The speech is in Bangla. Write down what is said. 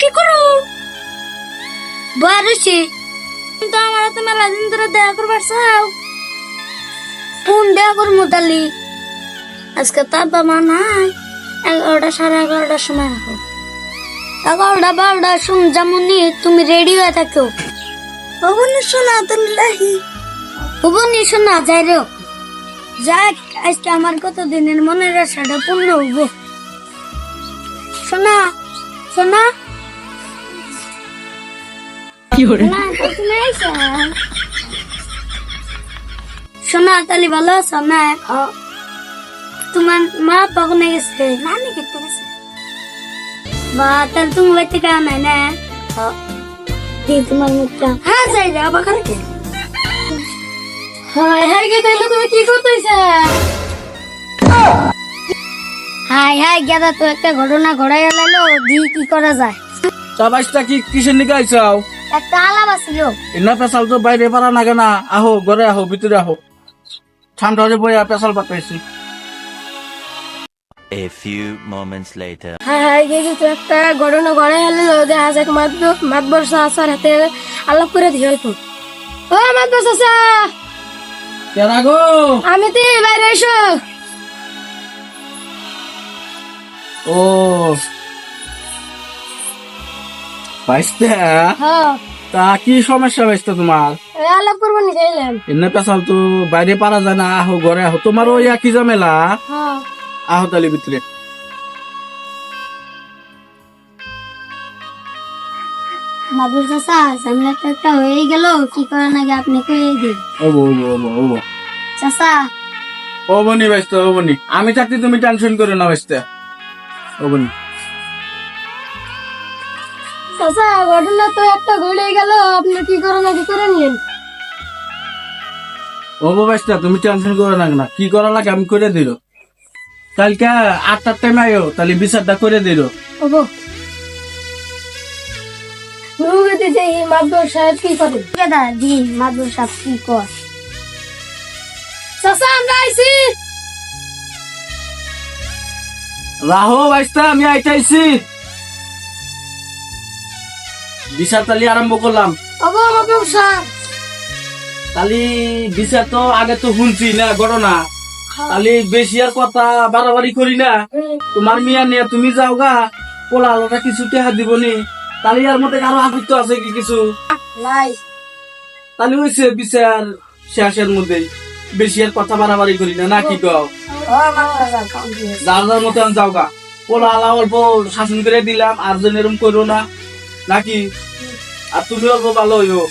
কি করো? বারুছি কিন্তু আমার তো মেলা দিন ধরে দেখা করবার চাও। কোন দেখা করব তালি। আজকে তার বাবা নাই। এগারোটা সাড়ে এগারোটার সময় হোক এগারোটা বারোটা শুন যেমনই তুমি রেডি হয়ে থাকো। ভবনি শোনা তুমি ভবনি শোনা, যাই রে। যাক, আজকে আমার কত দিনের মনের আশাটা পূর্ণ হইব। শোনা শোনা। না, তুমি তালি ভালো আছো? না। তোমার মা গেছে নানি কেটে গেছে। বা তাহলে তুমি বাড়িতে কেউ নাই না? দি তোমার মুখটা। হ্যাঁ যাই হাই হাই গে তাইলে তুমি কি করতেছ? হাই হাই গেদা তো একটা ঘটনা ঘটাই লাইলো দি কি করা যায়? চা কি কিসের নিকে আইসাও একটা আলাপ আছিল। এনা পেশাল তো বাইরে পারা না। কেনা আহো ঘরে আহো ভিতরে আহো। ঠান্ডা হয়ে বইয়া পেশাল পাতাইছি A few moments later. হাই হাই গে তো একটা ঘটনা ঘটাই লাইলো দেখা যাক মাত মাত বর্ষা আসার হাতে আলাপ করে দিয়ে অল্প ও মাত বর্ষা কেনা গো আমি তো বাইরে এসো। ও হ্যাঁ। তা কি সমস্যা বাইশটা তোমার? আলাপ করব নি পেশাল তো বাইরে পারা যায় না আহো ঘরে আহো। তোমার ওই একই ঝামেলা? হ্যাঁ। আহো তালি ভিতরে। ঝামেলা তো একটা হয়ে গেল কি আগে ও বনি ও বনি। আমি থাকতে তুমি টেনশন করো না ও বনি। চাচা ঘটনা তো একটা ঘটে গেল। আপনি কি করেন আগে করে নিন ও বাইশটা তুমি টেনশন করো না না কি করা লাগে আমি করে দিল। কালকে আটটার টাইম আয়ো তাহলে বিচারটা করে দিল। ওবো রুগীতে মাদুর সাহেব কি করে? দাদা জি মাদুর সাহেব কি কর চাচা আমরা আইছি। রাহো বাইশটা আমি আইতাইছি। বিচার তালি আরম্ভ করলাম। তালি বিচার তো আগে তো শুনছি না ঘটনা। তালি বেশি আর কথা বাড়াবাড়ি করি না। তোমার মিয়া নিয়ে তুমি যাও গা পোলা আলোটা কিছু টেহা দিবনি। তালি আর মধ্যে আরও আগুত্য আছে কি কিছু? তালি হয়েছে বিচার শেষের মধ্যে। বেশি আর কথা বাড়াবাড়ি করি না না কি কও? ও মাদুর সাহেব কাম দিয়ে। যার যার মতো যাও গা। পোলা আলা অল্প শাসন করে দিলাম আর যেন এরম করো না। নাকি? আর তুমি অল্প ভালো হইও।